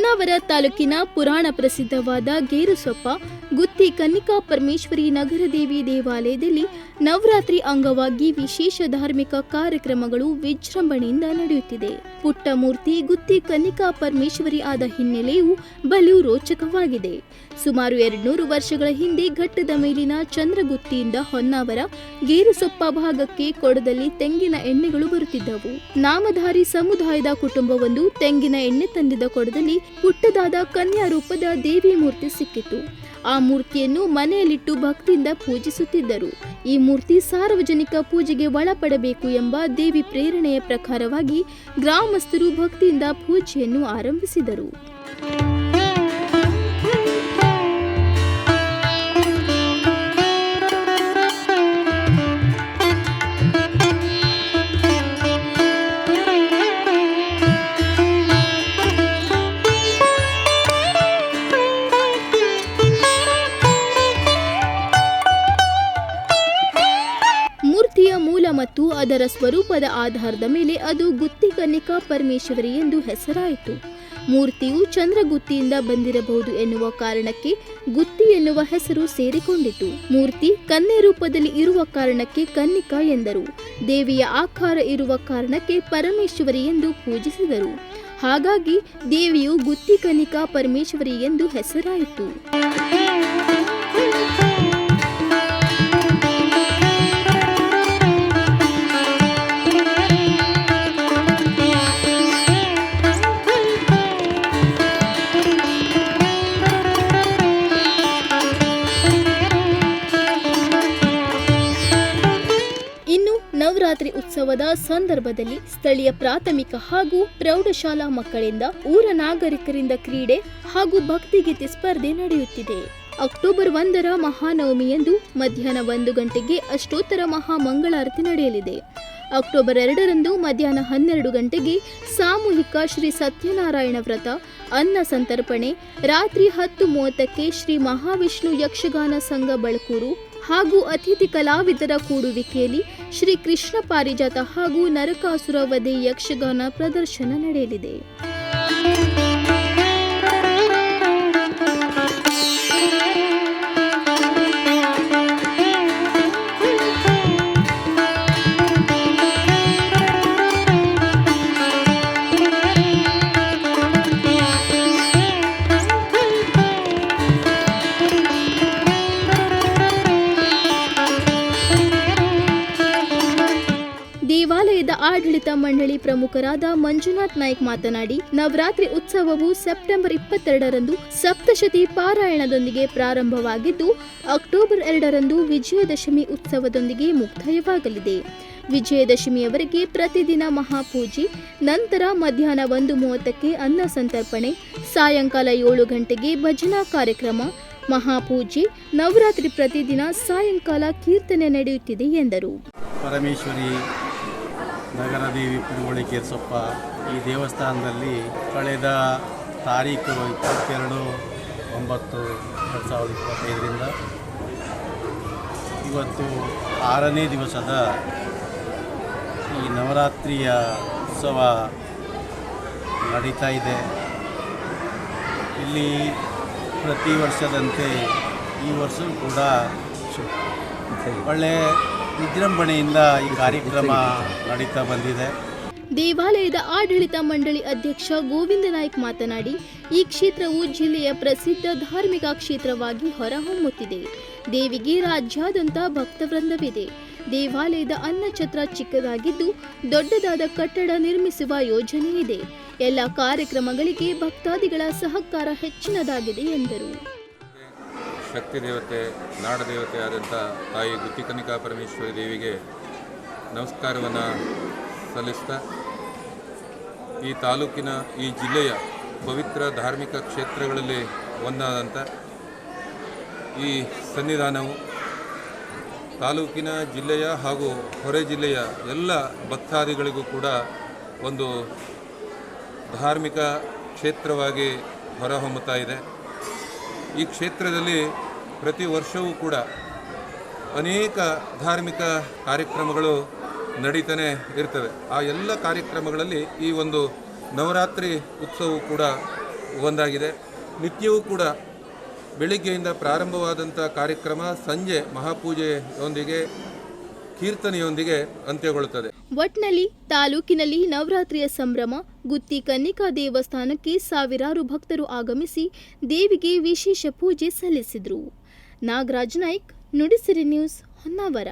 ಹೊನ್ನಾವರ ತಾಲೂಕಿನ ಪುರಾಣ ಪ್ರಸಿದ್ಧವಾದ ಗೇರುಸೊಪ್ಪ ಗುತ್ತಿ ಕನ್ನಿಕಾ ಪರಮೇಶ್ವರಿ ನಗರದೇವಿ ದೇವಾಲಯದಲ್ಲಿ ನವರಾತ್ರಿ ಅಂಗವಾಗಿ ವಿಶೇಷ ಧಾರ್ಮಿಕ ಕಾರ್ಯಕ್ರಮಗಳು ವಿಜೃಂಭಣೆಯಿಂದ ನಡೆಯುತ್ತಿದೆ. ಪುಟ್ಟ ಮೂರ್ತಿ ಗುತ್ತಿ ಕನ್ನಿಕಾ ಪರಮೇಶ್ವರಿ ಆದ ಹಿನ್ನೆಲೆಯು ಬಲು ರೋಚಕವಾಗಿದೆ. ಸುಮಾರು ಎರಡ್ನೂರು ವರ್ಷಗಳ ಹಿಂದೆ ಘಟ್ಟದ ಮೇಲಿನ ಚಂದ್ರಗುತ್ತಿಯಿಂದ ಹೊನ್ನಾವರ, ಗೇರುಸೊಪ್ಪ ಭಾಗಕ್ಕೆ ಕೊಡದಲ್ಲಿ ತೆಂಗಿನ ಎಣ್ಣೆಗಳು ಬರುತ್ತಿದ್ದವು. ನಾಮಧಾರಿ ಸಮುದಾಯದ ಕುಟುಂಬವೊಂದು ತೆಂಗಿನ ಎಣ್ಣೆ ತಂದಿದ ಕೊಡದಲ್ಲಿ ಪುಟ್ಟದಾದ ಕನ್ಯಾ ರೂಪದ ದೇವಿ ಮೂರ್ತಿ ಸಿಕ್ಕಿತು. ಆ ಮೂರ್ತಿಯನ್ನು ಮನೆಯಲ್ಲಿಟ್ಟು ಭಕ್ತಿಯಿಂದ ಪೂಜಿಸುತ್ತಿದ್ದರು. ಈ ಮೂರ್ತಿ ಸಾರ್ವಜನಿಕ ಪೂಜೆಗೆ ಒಳಪಡಬೇಕು ಎಂಬ ದೇವಿ ಪ್ರೇರಣೆಯ ಪ್ರಕಾರವಾಗಿ ಗ್ರಾಮಸ್ಥರು ಭಕ್ತಿಯಿಂದ ಪೂಜೆಯನ್ನು ಆರಂಭಿಸಿದರು. ಅದರ ಸ್ವರೂಪದ ಆಧಾರದ ಮೇಲೆ ಅದು ಗುತ್ತಿ ಕನ್ನಿಕಾ ಪರಮೇಶ್ವರಿ ಎಂದು ಹೆಸರಾಯಿತು. ಮೂರ್ತಿಯು ಚಂದ್ರಗುತ್ತಿಯಿಂದ ಬಂದಿರಬಹುದು ಎನ್ನುವ ಕಾರಣಕ್ಕೆ ಗುತ್ತಿ ಎನ್ನುವ ಹೆಸರು ಸೇರಿಕೊಂಡಿತು. ಮೂರ್ತಿ ಕನ್ನೆ ರೂಪದಲ್ಲಿ ಇರುವ ಕಾರಣಕ್ಕೆ ಕನ್ನಿಕಾ ಎಂದರು. ದೇವಿಯ ಆಕಾರ ಇರುವ ಕಾರಣಕ್ಕೆ ಪರಮೇಶ್ವರಿ ಎಂದು ಪೂಜಿಸಿದರು. ಹಾಗಾಗಿ ದೇವಿಯು ಗುತ್ತಿ ಕನಿಕಾ ಪರಮೇಶ್ವರಿ ಎಂದು ಹೆಸರಾಯಿತು. ಉತ್ಸವದ ಸಂದರ್ಭದಲ್ಲಿ ಸ್ಥಳೀಯ ಪ್ರಾಥಮಿಕ ಹಾಗೂ ಪ್ರೌಢಶಾಲಾ ಮಕ್ಕಳಿಂದ ಊರ ನಾಗರಿಕರಿಂದ ಕ್ರೀಡೆ ಹಾಗೂ ಭಕ್ತಿಗೀತೆ ಸ್ಪರ್ಧೆ ನಡೆಯುತ್ತಿದೆ. ಅಕ್ಟೋಬರ್ ಒಂದರ ಮಹಾನವಮಿಯಂದು ಮಧ್ಯಾಹ್ನ ಒಂದು ಗಂಟೆಗೆ ಅಷ್ಟೋತ್ತರ ಮಹಾಮಂಗಳಾರತಿ ನಡೆಯಲಿದೆ. ಅಕ್ಟೋಬರ್ ಎರಡರಂದು ಮಧ್ಯಾಹ್ನ ಹನ್ನೆರಡು ಗಂಟೆಗೆ ಸಾಮೂಹಿಕ ಶ್ರೀ ಸತ್ಯನಾರಾಯಣ ವ್ರತ, ಅನ್ನ ಸಂತರ್ಪಣೆ, ರಾತ್ರಿ ಹತ್ತು ಮೂವತ್ತಕ್ಕೆ ಶ್ರೀ ಮಹಾವಿಷ್ಣು ಯಕ್ಷಗಾನ ಸಂಘ ಬಳಕೂರು ಹಾಗೂ ಅತಿಥಿ ಕಲಾವಿದರ ಕೂಡುವಿಕೆಯಲ್ಲಿ ಶ್ರೀ ಕೃಷ್ಣ ಪಾರಿಜಾತ ಹಾಗೂ ನರಕಾಸುರ ವಧೆ ಯಕ್ಷಗಾನ ಪ್ರದರ್ಶನ ನಡೆಯಲಿದೆ. ಆಡಳಿತ ಮಂಡಳಿ ಪ್ರಮುಖರಾದ ಮಂಜುನಾಥ್ ನಾಯ್ಕ್ ಮಾತನಾಡಿ, ನವರಾತ್ರಿ ಉತ್ಸವವು ಸೆಪ್ಟೆಂಬರ್ ಇಪ್ಪತ್ತೆರಡರಂದು ಸಪ್ತಶತಿ ಪಾರಾಯಣದೊಂದಿಗೆ ಪ್ರಾರಂಭವಾಗಿದ್ದು, ಅಕ್ಟೋಬರ್ ಎರಡರಂದು ವಿಜಯದಶಮಿ ಉತ್ಸವದೊಂದಿಗೆ ಮುಕ್ತಾಯವಾಗಲಿದೆ. ವಿಜಯದಶಮಿಯವರೆಗೆ ಪ್ರತಿದಿನ ಮಹಾಪೂಜೆ, ನಂತರ ಮಧ್ಯಾಹ್ನ ಒಂದು ಮೂವತ್ತಕ್ಕೆ ಅನ್ನ ಸಂತರ್ಪಣೆ, ಸಾಯಂಕಾಲ ಏಳು ಗಂಟೆಗೆ ಭಜನಾ ಕಾರ್ಯಕ್ರಮ, ಮಹಾಪೂಜೆ, ನವರಾತ್ರಿ ಪ್ರತಿದಿನ ಸಾಯಂಕಾಲ ಕೀರ್ತನೆ ನಡೆಯುತ್ತಿದೆ ಎಂದರು. ಪರಮೇಶ್ವರಿ ನಗರದೇವಿ ಪುಡುಗೋಳಿ ಕೇಸಪ್ಪ ಈ ದೇವಸ್ಥಾನದಲ್ಲಿ ಕಳೆದ ತಾರೀಕು ಇಪ್ಪತ್ತೆರಡು ಒಂಬತ್ತು ಎರಡು ಸಾವಿರದ ಇಪ್ಪತ್ತೈದರಿಂದ ಇವತ್ತು ಆರನೇ ದಿವಸದ ಈ ನವರಾತ್ರಿಯ ಉತ್ಸವ ನಡೀತಾ ಇದೆ. ಇಲ್ಲಿ ಪ್ರತಿ ವರ್ಷದಂತೆ ಈ ವರ್ಷವೂ ಕೂಡ ಒಳ್ಳೆ ವಿಜೃಂಭಣೆಯಿಂದ ಈ ಕಾರ್ಯಕ್ರಮ ನಡೀತಾ ಬಂದಿದೆ. ದೇವಾಲಯದ ಆಡಳಿತ ಮಂಡಳಿ ಅಧ್ಯಕ್ಷ ಗೋವಿಂದ ನಾಯ್ಕ್ ಮಾತನಾಡಿ, ಈ ಕ್ಷೇತ್ರವು ಜಿಲ್ಲೆಯ ಪ್ರಸಿದ್ಧ ಧಾರ್ಮಿಕ ಕ್ಷೇತ್ರವಾಗಿ ಹೊರಹೊಮ್ಮುತ್ತಿದೆ. ದೇವಿಗೆ ರಾಜ್ಯಾದ್ಯಂತ ಭಕ್ತವೃಂದವಿದೆ. ದೇವಾಲಯದ ಅನ್ನಛತ್ರ ಚಿಕ್ಕದಾಗಿದ್ದು, ದೊಡ್ಡದಾದ ಕಟ್ಟಡ ನಿರ್ಮಿಸುವ ಯೋಜನೆ ಇದೆ ಎಲ್ಲ ಕಾರ್ಯಕ್ರಮಗಳಿಗೆ ಭಕ್ತಾದಿಗಳ ಸಹಕಾರ ಹೆಚ್ಚಿನದಾಗಿದೆ ಎಂದರು. ಶಕ್ತಿ ದೇವತೆ, ನಾಡ ದೇವತೆ ಆದಂಥ ತಾಯಿ ಗುತ್ತಿ ಕನ್ನಿಕಾ ಪರಮೇಶ್ವರಿ ದೇವಿಗೆ ನಮಸ್ಕಾರವನ್ನು ಸಲ್ಲಿಸ್ತಾ, ಈ ತಾಲೂಕಿನ ಈ ಜಿಲ್ಲೆಯ ಪವಿತ್ರ ಧಾರ್ಮಿಕ ಕ್ಷೇತ್ರಗಳಲ್ಲಿ ಒಂದಾದಂಥ ಈ ಸನ್ನಿಧಾನವು ತಾಲೂಕಿನ ಜಿಲ್ಲೆಯ ಹಾಗೂ ಹೊರೆ ಜಿಲ್ಲೆಯ ಎಲ್ಲ ಭಕ್ತಾದಿಗಳಿಗೂ ಕೂಡ ಒಂದು ಧಾರ್ಮಿಕ ಕ್ಷೇತ್ರವಾಗಿ ಹೊರಹೊಮ್ಮುತ್ತಾ ಇದೆ. ಈ ಕ್ಷೇತ್ರದಲ್ಲಿ ಪ್ರತಿ ವರ್ಷವೂ ಕೂಡ ಅನೇಕ ಧಾರ್ಮಿಕ ಕಾರ್ಯಕ್ರಮಗಳು ನಡೀತಾನೆ ಇರ್ತವೆ. ಆ ಎಲ್ಲ ಕಾರ್ಯಕ್ರಮಗಳಲ್ಲಿ ಈ ಒಂದು ನವರಾತ್ರಿ ಉತ್ಸವವು ಕೂಡ ಒಂದಾಗಿದೆ. ನಿತ್ಯವೂ ಕೂಡ ಬೆಳಿಗ್ಗೆಯಿಂದ ಪ್ರಾರಂಭವಾದಂಥ ಕಾರ್ಯಕ್ರಮ ಸಂಜೆ ಮಹಾಪೂಜೆಯೊಂದಿಗೆ ಕೀರ್ತನೆಯೊಂದಿಗೆ ಅಂತ್ಯಗೊಳ್ಳುತ್ತದೆ. ಒಟ್ನಲ್ಲಿ ತಾಲೂಕಿನಲ್ಲಿ ನವರಾತ್ರಿಯ ಸಂಭ್ರಮ, ಗುತ್ತಿ ಕನ್ನಿಕಾ ದೇವಸ್ಥಾನಕ್ಕೆ ಸಾವಿರಾರು ಭಕ್ತರು ಆಗಮಿಸಿ ದೇವಿಗೆ ವಿಶೇಷ ಪೂಜೆ ಸಲ್ಲಿಸಿದರು. ನಾಗರಾಜ್ ನಾಯ್ಕ್, ನುಡಿಸಿರಿ ನ್ಯೂಸ್ ಹೊನ್ನಾವರ.